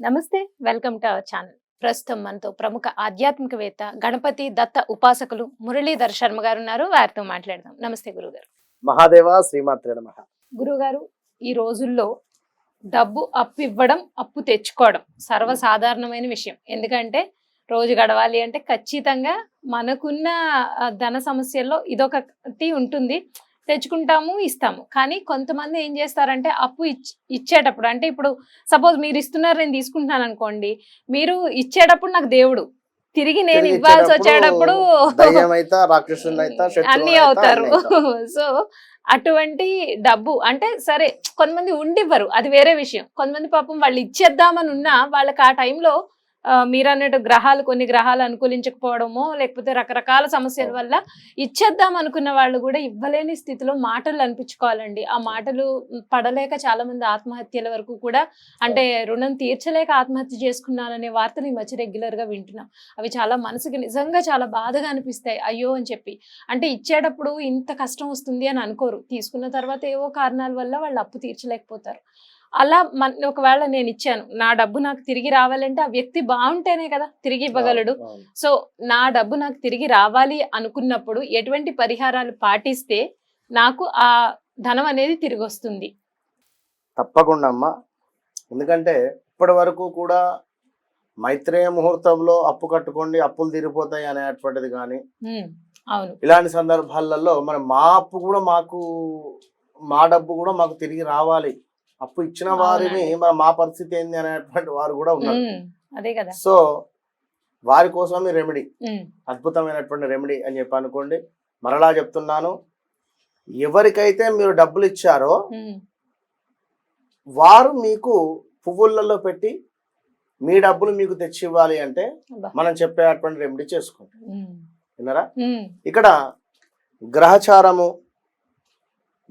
నమస్తే welcome to our channel. ప్రస్తుతం మనతో ప్రముఖ ఆధ్యాత్మికవేత్త గణపతి దత్త ఉపాసకులు మురళీధర్ శర్మ గారు ఉన్నారు. వారితో మాట్లాడదాం. నమస్తే గురుగారు. మహాదేవ శ్రీమాత్రే నమ. గురుగారు ఈ రోజుల్లో డబ్బు అప్పు ఇవ్వడం అప్పు తెచ్చుకోవడం సర్వసాధారణమైన విషయం. ఎందుకంటే రోజు గడవాలి అంటే ఖచ్చితంగా మనకున్న ధన సమస్యల్లో ఇదొకటి ఉంటుంది. తెచ్చుకుంటాము ఇస్తాము. కానీ కొంతమంది ఏం చేస్తారంటే అప్పు ఇచ్- ఇచ్చేటప్పుడు అంటే ఇప్పుడు సపోజ్ మీరు ఇస్తున్నారు నేను తీసుకుంటున్నాను అనుకోండి మీరు ఇచ్చేటప్పుడు నాకు దేవుడు. తిరిగి నేను ఇవ్వాల్సి వచ్చేటప్పుడు అన్ని అవుతారు. సో అటువంటి డబ్బు అంటే సరే కొంతమంది ఉండివ్వరు. అది వేరే విషయం. కొంతమంది పాపం వాళ్ళు ఇచ్చేద్దామని ఉన్నా వాళ్ళకి ఆ టైంలో మీరు అన్నట్టు గ్రహాలు కొన్ని గ్రహాలు అనుకూలించకపోవడమో లేకపోతే రకరకాల సమస్యల. వల్ల ఇచ్చేద్దాం అనుకున్న వాళ్ళు కూడా ఇవ్వలేని స్థితిలో మాటలు అనిపించుకోవాలండి. ఆ మాటలు పడలేక చాలా మంది ఆత్మహత్యల వరకు కూడా అంటే రుణం తీర్చలేక ఆత్మహత్య చేసుకున్నాననే వార్తలు ఈ మధ్య రెగ్యులర్గా వింటున్నాం. అవి చాలా మనసుకి నిజంగా చాలా బాధగా అనిపిస్తాయి. అయ్యో అని చెప్పి. అంటే ఇచ్చేటప్పుడు ఇంత కష్టం వస్తుంది అని అనుకోరు. తీసుకున్న తర్వాత ఏవో కారణాల వల్ల వాళ్ళు అప్పు తీర్చలేకపోతారు. అలా మన ఒకవేళ నేను ఇచ్చాను నా డబ్బు నాకు తిరిగి రావాలంటే ఆ వ్యక్తి బాగుంటేనే కదా తిరిగి ఇవ్వగలడు. సో నా డబ్బు నాకు తిరిగి రావాలి అనుకున్నప్పుడు ఎటువంటి పరిహారాలు పాటిస్తే నాకు ఆ ధనం అనేది తిరిగి వస్తుంది తప్పకుండా అమ్మా ఎందుకంటే ఇప్పటి వరకు కూడా మైత్రేయ ముహూర్తంలో అప్పు కట్టుకోండి అప్పులు తీరిపోతాయి అనేటువంటిది కానీ అవును. ఇలాంటి సందర్భాలలో మరి మా అప్పు కూడా మాకు మా డబ్బు కూడా మాకు తిరిగి రావాలి. అప్పు ఇచ్చిన వారిని మరి మా పరిస్థితి ఏంది అనేటువంటి వారు కూడా ఉన్నారు. అదే కదా. సో వారి కోసం ఈ రెమెడీ అద్భుతమైనటువంటి రెమెడీ అని చెప్పి అనుకోండి. మరలా చెప్తున్నాను. ఎవరికైతే మీరు డబ్బులు ఇచ్చారో వారు మీకు పువ్వులలో పెట్టి మీ డబ్బులు మీకు తెచ్చి ఇవ్వాలి అంటే. మనం చెప్పేటువంటి రెమెడీ చేసుకోండి విన్నారా? ఇక్కడ గ్రహచారము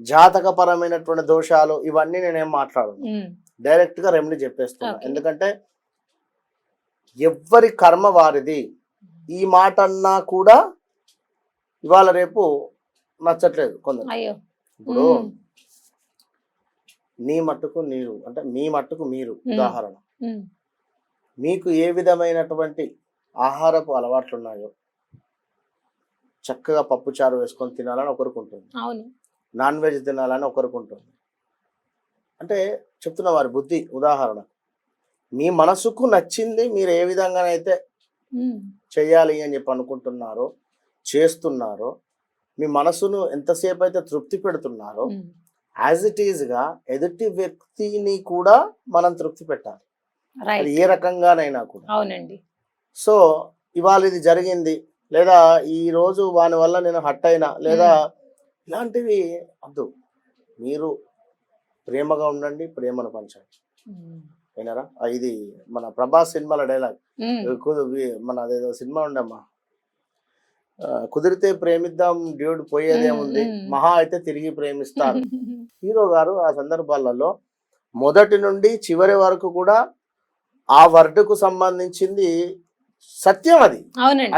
జాతకపరమైనటువంటి దోషాలు ఇవన్నీ నేనేం మాట్లాడను. డైరెక్ట్గా రెమెడీ చెప్పేస్తున్నా. ఎందుకంటే ఎవ్వరి కర్మ వారిది. ఈ మాట అన్నా కూడా ఇవాళ రేపు నచ్చట్లేదు కొందరు ఇప్పుడు నీ మట్టుకు నీరు అంటే మీ మట్టుకు మీరు. ఉదాహరణ. మీకు ఏ విధమైనటువంటి ఆహారపు అలవాట్లు ఉన్నాయో చక్కగా పప్పు చారు వేసుకొని తినాలని ఒకరికి ఉంటుంది. నాన్ వెజ్ తినాలని ఒకరికి ఉంటుంది అంటే చెప్తున్న వారి బుద్ధి ఉదాహరణ. మీ మనసుకు నచ్చింది మీరు ఏ విధంగానైతే చేయాలి అని చెప్పి అనుకుంటున్నారో చేస్తున్నారో మీ మనసును ఎంతసేపు అయితే తృప్తి పెడుతున్నారో యాజ్ ఇట్ ఈజ్గా ఎదుటి వ్యక్తిని కూడా మనం తృప్తి పెట్టాలి. అది ఏ రకంగానైనా కూడా. అవునండి. సో ఇవాళ ఇది జరిగింది లేదా ఈ రోజు వాని వల్ల నేను హట్ అయినా లేదా ఇలాంటివి వద్దు. మీరు ప్రేమగా ఉండండి ప్రేమను పంచండి. వినరా ఇది మన ప్రభాస్ సినిమాల డైలాగ్. మన అదేదో సినిమా ఉండమ్మా కుదిరితే ప్రేమిద్దాం డ్యూడ్ పోయేదేముంది. మహా అయితే తిరిగి ప్రేమిస్తారు. హీరో గారు ఆ సందర్భాలలో మొదటి నుండి చివరి వరకు కూడా ఆ వర్డ్కు సంబంధించింది సత్యం అది.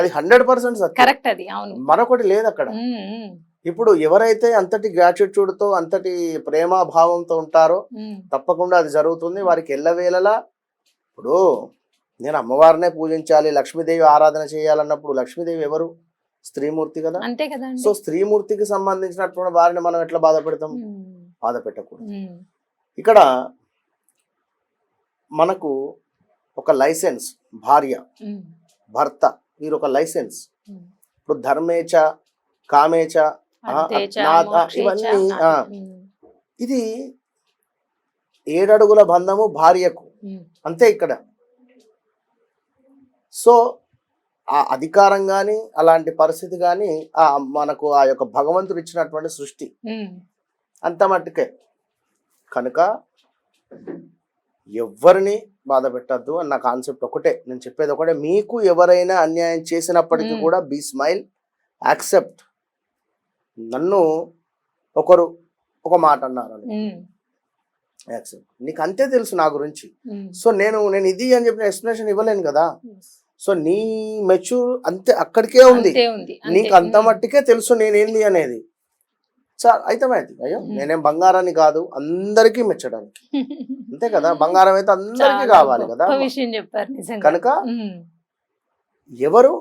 అది హండ్రెడ్ పర్సెంట్ సత్యం. మరొకటి లేదు అక్కడ ఇప్పుడు ఎవరైతే అంతటి gratitude తో అంతటి ప్రేమ భావంతో ఉంటారో తప్పకుండా అది జరుగుతుంది. వారికి ఎల్లవేళలా ఇప్పుడు నేను అమ్మవారినే పూజించాలి లక్ష్మీదేవి ఆరాధన చేయాలన్నప్పుడు లక్ష్మీదేవి ఎవరు? స్త్రీమూర్తి కదా. అంతే కదండి. సో స్త్రీమూర్తికి సంబంధించినటువంటి వారిని మనం ఎట్లా బాధ పెడతాం బాధ పెట్టకూడదు. ఇక్కడ మనకు ఒక లైసెన్స్ భార్య భర్త వీరు ఒక లైసెన్స్. ఇప్పుడు ధర్మేచ కామేచ ఇవన్నీ, ఇది ఏడడుగుల బంధము భార్యకు. అంతే ఇక్కడ. సో ఆ అధికారం కానీ అలాంటి పరిస్థితి కానీ ఆ మనకు ఆ యొక్క భగవంతుడు ఇచ్చినటువంటి సృష్టి. అంత మట్టుకే. కనుక ఎవరిని బాధ పెట్టద్దు అన్న కాన్సెప్ట్ ఒకటే. నేను చెప్పేది ఒకటే. మీకు ఎవరైనా అన్యాయం చేసినప్పటికీ. కూడా బీ స్మైల్ యాక్సెప్ట్. నన్ను ఒకరు ఒక మాట అన్నారు యాక్సెప్ట్ నీకు అంతే తెలుసు నా గురించి. సో నేను నేను ఇది అని చెప్పిన ఎక్స్ప్లెనేషన్ ఇవ్వలేను కదా. సో నీ మెచ్యూర్ అంతే అక్కడికే ఉంది. నీకు అంత మట్టికే తెలుసు నేనేంది అనేది. చా అయితమైంది అయ్యో. నేనేం బంగారాన్ని కాదు అందరికీ మెచ్చడానికి. అంతే కదా బంగారం అయితే అందరికీ కావాలి కదా విషయం చెప్పారు కనుక ఎవరు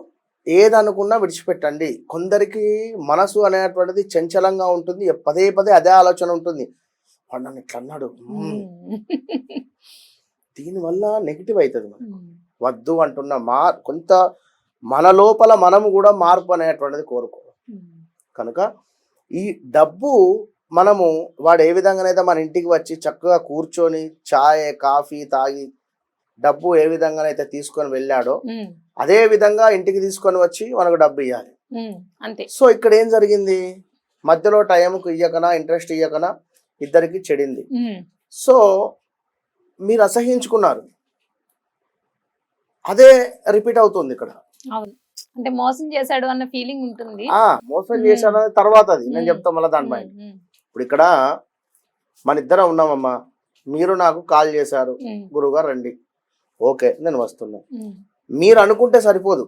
ఏదనుకున్నా విడిచిపెట్టండి. కొందరికి మనసు అనేటువంటిది చంచలంగా ఉంటుంది. పదే పదే అదే ఆలోచన ఉంటుంది. వాడు నన్ను ఇట్లా అన్నాడు. దీనివల్ల నెగిటివ్ అవుతుంది మనకి. వద్దు అంటున్న మా కొంత మన లోపల మనము కూడా మార్పు అనేటువంటిది కోరుకో ఉమ్, కనుక ఈ డబ్బు మనము వాడు ఏ విధంగానైతే మన ఇంటికి వచ్చి చక్కగా కూర్చొని ఛాయ్ కాఫీ తాగి డబ్బు ఏ విధంగానైతే తీసుకొని వెళ్ళాడో అదే విధంగా ఇంటికి తీసుకొని వచ్చి మనకు డబ్బు ఇవ్వాలి అంతే. సో ఇక్కడ ఏం జరిగింది? మధ్యలో టైంకు ఇయ్యకనా ఇంట్రెస్ట్ ఇయ్యకనా? ఇద్దరికి చెడింది. సో మీరు అసహించుకున్నారు. అదే రిపీట్ అవుతుంది ఇక్కడ. అంటే మోసం చేశాడు అన్న ఫీలింగ్ ఉంటుంది. మోసం. చేశాను తర్వాత అది. నేను. చెప్తా మళ్ళీ దాని పైన ఇప్పుడు ఇక్కడ మన ఇద్దరం ఉన్నామమ్మా. మీరు నాకు కాల్ చేశారు. గురువుగారు రండి. ఓకే నేను వస్తున్నా. మీరు అనుకుంటే సరిపోదు.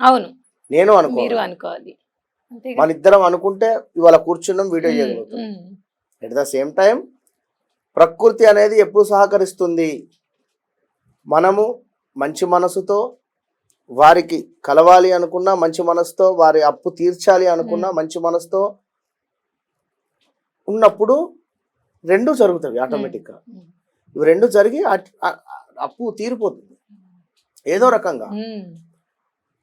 అవును. నేను అనుకో అనుకోవాలి. మన ఇద్దరం అనుకుంటే ఇవాళ కూర్చున్నాం వీడియో చేయగలుగుతాం ఎట్ ద సేమ్ టైం ప్రకృతి అనేది ఎప్పుడు సహకరిస్తుంది? మనము మంచి మనసుతో వారికి కలవాలి అనుకున్నా మంచి మనసుతో వారి అప్పు తీర్చాలి అనుకున్నా. మంచి మనసుతో ఉన్నప్పుడు రెండు జరుగుతాయి ఆటోమేటిక్గా ఇవి రెండు జరిగి అట్- అప్పు తీరిపోతుంది. ఏదో రకంగా.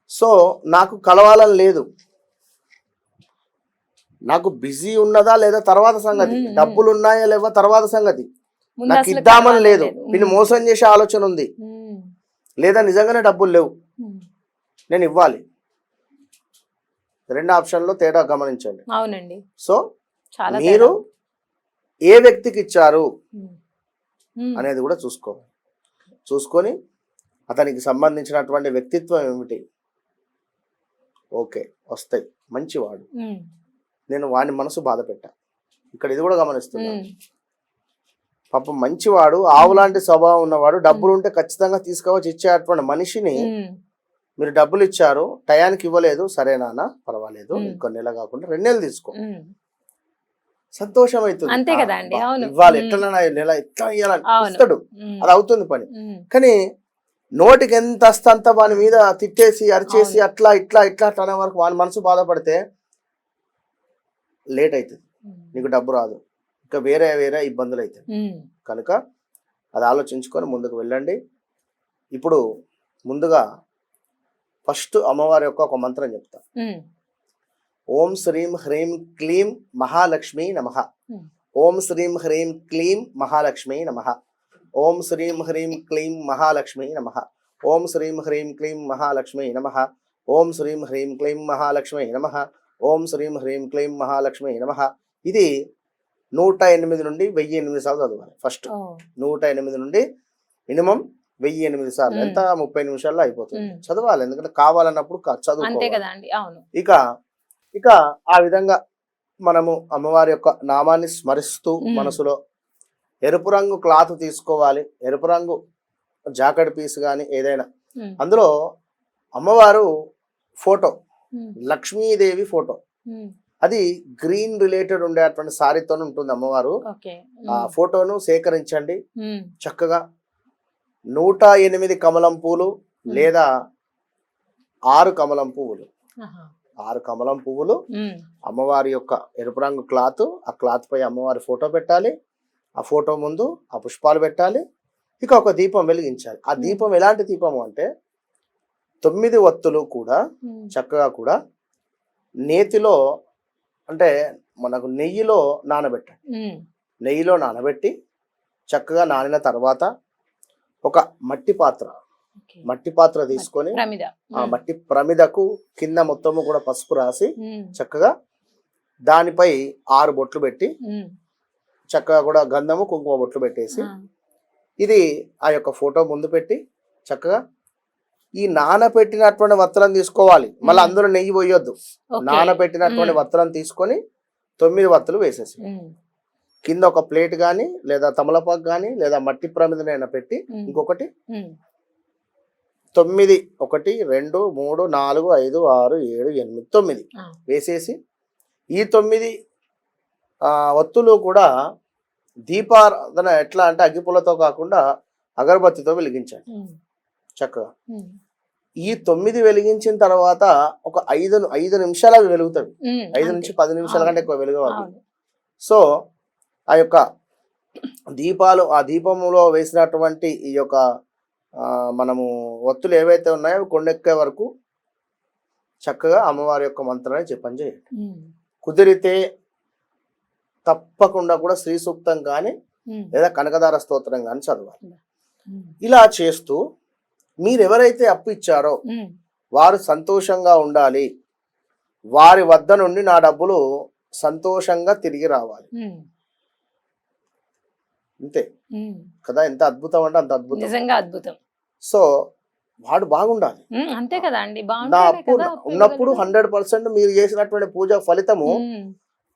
సో నాకు కలవాలని లేదు. నాకు బిజీ ఉన్నదా లేదా తర్వాత సంగతి. డబ్బులు ఉన్నాయా లేవా తర్వాత సంగతి. నాకు ఇద్దామని లేదు. నేను మోసం చేసే ఆలోచన ఉంది. లేదా నిజంగానే డబ్బులు లేవు. నేను ఇవ్వాలి. రెండు ఆప్షన్లో తేడా గమనించండి. అవునండి. సో మీరు. ఏ వ్యక్తికి ఇచ్చారు. అనేది కూడా చూసుకోవాలి. చూసుకొని అతనికి సంబంధించినటువంటి వ్యక్తిత్వం ఏమిటి ఓకే వస్తాయి మంచివాడు. నేను వాని మనసు బాధ పెట్టా ఇక్కడ ఇది కూడా గమనిస్తున్నా. పాపం మంచివాడు ఆవులాంటి స్వభావం ఉన్నవాడు డబ్బులు ఉంటే ఖచ్చితంగా తీసుకోవచ్చు ఇచ్చేటువంటి మనిషిని. మీరు డబ్బులు ఇచ్చారు టయానికి ఇవ్వలేదు సరే నాన్న పర్వాలేదు మ్మ్. ఇంకో నెల కాకుండా రెండు నెలలు తీసుకో. సంతోషం అవుతుంది అంతే కదా అండి, అవును. ఇవ్వాలి. ఎట్లా నెల ఎట్లా. ఇస్తాడు. అది అవుతుంది పని. కానీ నోటికి ఎంత వస్తే అంత వాని మీద తిట్టేసి అరిచేసి. అట్లా ఇట్లా ఇట్లా అట్లా అనే వరకు వాని మనసు బాధపడితే లేట్ అవుతుంది నీకు డబ్బు రాదు ఇంకా వేరే వేరే ఇబ్బందులు అవుతాయి. కనుక అది ఆలోచించుకొని ముందుకు వెళ్ళండి ఇప్పుడు ముందుగా ఫస్ట్ అమ్మవారి యొక్క ఒక మంత్రం చెప్తా. ఓం శ్రీం హ్రీం క్లీం మహాలక్ష్మి నమ. Hmm. ఓం శ్రీం హ్రీం క్లీం మహాలక్ష్మి నమ. ఓం శ్రీం హ్రీం క్లీం మహాలక్ష్మి నమ. ఓం శ్రీం హ్రీం క్లీం మహాలక్ష్మి నమ. ఓం శ్రీం హ్రీం క్లీం మహాలక్ష్మి నమ. ఓం శ్రీం హ్రీం క్లీం మహాలక్ష్మి నమ. ఇది నూట ఎనిమిది నుండి వెయ్యి ఎనిమిది సార్లు చదవాలి. ఫస్ట్. నూట ఎనిమిది నుండి మినిమం వెయ్యి ఎనిమిది సార్లు. Hmm. ఎంత? ముప్పై నిమిషాల్లో అయిపోతుంది. Hmm. చదవాలి. ఎందుకంటే కావాలన్నప్పుడు అవును. ఇక ఇక ఆ విధంగా మనము అమ్మవారి యొక్క నామాన్ని స్మరిస్తూ. మనసులో ఎరుపు రంగు క్లాత్ తీసుకోవాలి ఎరుపు రంగు జాకెట్ పీస్ కానీ ఏదైనా. అందులో అమ్మవారు ఫోటో. లక్ష్మీదేవి ఫోటో. అది గ్రీన్ రిలేటెడ్ ఉండేటువంటి సారీతో ఉంటుంది అమ్మవారు ఆ. ఫోటోను సేకరించండి. చక్కగా నూట ఎనిమిది కమలం పూలు లేదా ఆరు కమలం పువ్వులు. ఆరు కమలం పువ్వులు. అమ్మవారి యొక్క ఎరుపు రంగు క్లాత్ ఆ క్లాత్ పై అమ్మవారి ఫోటో పెట్టాలి ఆ ఫోటో ముందు ఆ పుష్పాలు పెట్టాలి ఇక ఒక దీపం వెలిగించాలి ఆ దీపం ఎలాంటి దీపము అంటే తొమ్మిది ఒత్తులు కూడా. చక్కగా కూడా నేతిలో అంటే మనకు నెయ్యిలో నానబెట్టండి. నెయ్యిలో నానబెట్టి చక్కగా నానిన తర్వాత ఒక మట్టి పాత్ర. మట్టి పాత్ర తీసుకొని ఆ. మట్టి ప్రమిదకు కింద మొత్తము కూడా పసుపు రాసి. చక్కగా దానిపై ఆరు బొట్లు పెట్టి. చక్కగా కూడా గంధము కుంకుమ బొట్లు పెట్టేసి. ఇది ఆ యొక్క ఫోటో ముందు పెట్టి చక్కగా ఈ నానబెట్టినటువంటి వత్తులను తీసుకోవాలి మళ్ళీ. అందులో నెయ్యి పోయొద్దు. నానబెట్టినటువంటి. వత్తులను తీసుకొని తొమ్మిది వత్తులు వేసేసి. కింద ఒక ప్లేట్ కానీ లేదా తమలపాకు కానీ లేదా మట్టి ప్రమిదనైనా పెట్టి. ఇంకొకటి. తొమ్మిది ఒకటి రెండు మూడు నాలుగు ఐదు ఆరు ఏడు ఎనిమిది తొమ్మిది. వేసేసి ఈ తొమ్మిది ఒత్తులు కూడా దీపారాధన ఎట్లా అంటే అగ్గిపుల్లతో కాకుండా అగరబత్తితో వెలిగించాలి. ఉమ్, చక్కగా. ఈ తొమ్మిది వెలిగించిన తర్వాత ఒక ఐదు ఐదు నిమిషాలు అవి వెలుగుతాయి. ఐదు. నుంచి పది నిమిషాల కంటే ఎక్కువ వెలుగవాలి. సో ఆ యొక్క దీపాలు ఆ దీపములో వేసినటువంటి ఈ యొక్క మనము ఒత్తులు ఏవైతే ఉన్నాయో అవి కొండెక్కే వరకు చక్కగా అమ్మవారి యొక్క మంత్రాన్ని చెప్పని చేయండి. కుదిరితే తప్పకుండా కూడా శ్రీ సూక్తం కానీ లేదా కనకదార స్తోత్రం కానీ చదవాలి. ఇలా చేస్తూ మీరు ఎవరైతే అప్పు ఇచ్చారో వారు సంతోషంగా ఉండాలి. వారి వద్ద నుండి నా డబ్బులు సంతోషంగా తిరిగి రావాలి. అంతే. కదా ఎంత అద్భుతం అంటే అంత అద్భుతం. నిజంగా అద్భుతం. సో వాడు బాగుండాలి. అంతే కదా అండి. నా అప్పు ఉన్నప్పుడు. హండ్రెడ్ పర్సెంట్ మీరు చేసినటువంటి పూజ ఫలితము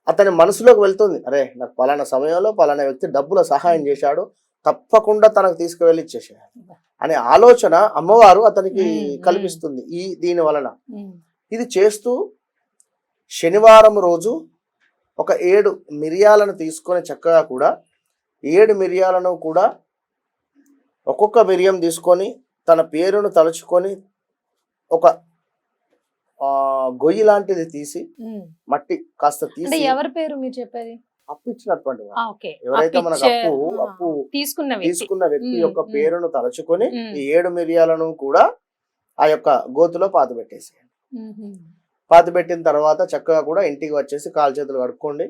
అతని మనసులోకి వెళ్తుంది. అరే నాకు పలానా సమయంలో పలానా వ్యక్తి డబ్బుల సహాయం చేశాడు తప్పకుండా తనకు తీసుకువెళ్ళి ఇచ్చేసేయాలి అనే ఆలోచన అమ్మవారు అతనికి. కల్పిస్తుంది ఈ దీని వలన. ఇది చేస్తూ శనివారం రోజు ఒక ఏడు మిరియాలను తీసుకొని చక్కగా కూడా ఏడు మిరియాలను కూడా ఒక్కొక్క మిరియం తీసుకొని తన పేరును తలుచుకొని ఒక గొయ్యి లాంటిది తీసి. మట్టి కాస్త తీసి ఎవరి పేరు మీరు చెప్పేది? అప్పు ఇచ్చినటువంటి ఎవరైతే మనకు అప్పు అప్పు తీసుకున్న వ్యక్తి. తీసుకున్న వ్యక్తి యొక్క. పేరును తలుచుకొని. ఈ ఏడు మిరియాలను కూడా ఆ యొక్క గోతులో పాతి పెట్టేసి ఉమ్, పాతి పెట్టిన తర్వాత చక్కగా కూడా ఇంటికి వచ్చేసి కాలు చేతులు కడుక్కోండి.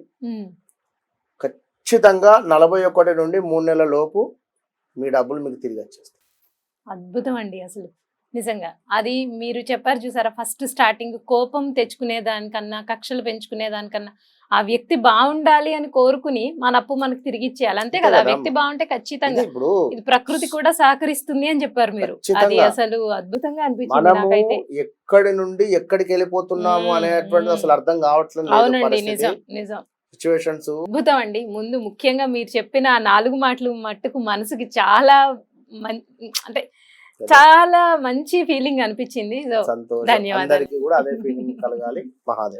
ఖచ్చితంగా నలభై ఒకటి నుండి మూడు నెలల లోపు మీ డబ్బులు మీకు తిరిగి వచ్చేస్తాయి. అద్భుతం అండి అసలు. నిజంగా. అది మీరు చెప్పారు చూసారా ఫస్ట్ స్టార్టింగ్ కోపం తెచ్చుకునే దానికన్నా కక్షలు పెంచుకునే దానికన్నా ఆ వ్యక్తి బాగుండాలి అని కోరుకుని మన అప్పు మనకు తిరిగి ఇచ్చేయాలి. అంతే కదా ఆ. వ్యక్తి బాగుంటే ఖచ్చితంగా. ఇది ప్రకృతి కూడా సహకరిస్తుంది అని చెప్పారు మీరు. అది. అసలు అద్భుతంగా అనిపించింది నాకైతే. ఎక్కడి నుండి ఎక్కడికి వెళ్ళిపోతున్నాము అనేటువంటిది అసలు. అర్థం కావట్లేదు అవునండి నిజం నిజం. సిచ్యువేషన్స్ అద్భుతం అండి. ముందు ముఖ్యంగా మీరు చెప్పిన ఆ నాలుగు మాటలు మట్టుకు మనసుకి చాలా అంటే చాలా మంచి ఫీలింగ్ అనిపించింది. ధన్యవాదాలు. కూడా అదే ఫీలింగ్ కలగాలి. మహాదేవ్.